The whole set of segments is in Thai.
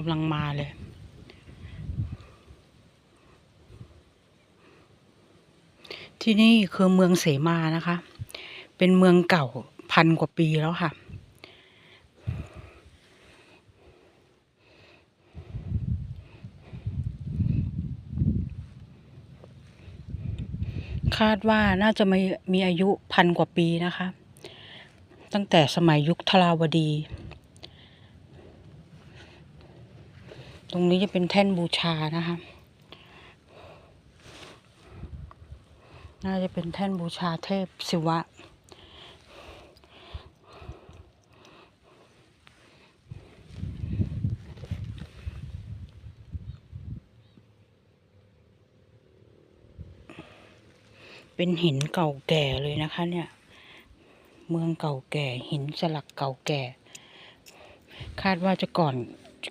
กำลังมาเลย ที่นี่คือเมืองเสมานะคะ เป็นเมืองเก่าพันกว่าปีแล้วค่ะ คาดว่าน่าจะมีมีอายุพันกว่าปีนะคะ ตั้งแต่สมัยยุคทราวดี ตรงนี้จะเป็นแท่นบูชานะคะ น่าจะเป็นแท่นบูชาเทพศิวะ เป็นหินเก่าแก่เลยนะคะเนี่ย เมืองเก่าแก่หินสลักเก่าแก่ คาดว่าจะก่อน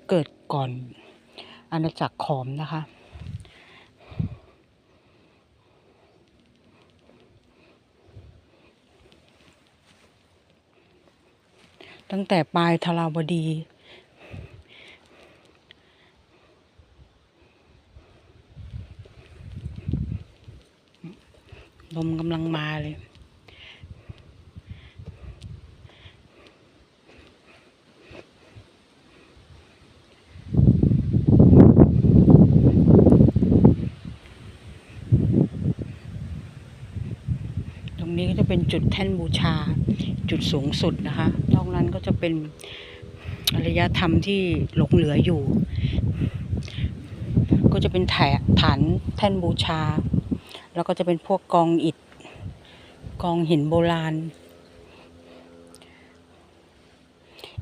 เกิดก่อน อาณาจักรขอมนะคะ ตั้งแต่ปลายทราวดีลมกำลังมาเลย ตรง นี้ก็จะเป็นจุดแท่นบูชา จุดสูงสุดนะคะ นอกนั้นก็จะเป็นอารยธรรมที่หลงเหลืออยู่ ก็จะเป็นแถฐานแท่นบูชา แล้วก็จะเป็นพวกกองอิฐ กองหินโบราณ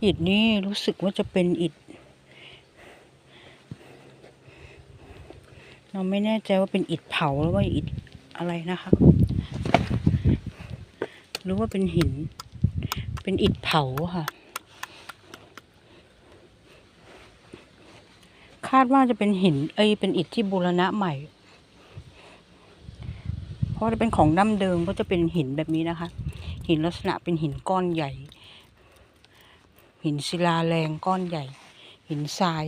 อิฐนี้รู้สึกว่าจะเป็นอิฐเราไม่แน่ใจว่าเป็นอิฐเผาหรือว่าอิฐอะไรนะคะ หรือว่าเป็นหิน เป็นอิฐเผาค่ะ คาดว่าจะเป็นหิน เอ้ยเป็นอิฐที่บูรณะใหม่ เพราะจะเป็นของดั้มเดิมก็จะเป็นหินแบบนี้นะคะ หินลักษณะเป็นหินก้อนใหญ่ หินศิลาแรงก้อนใหญ่ หินทราย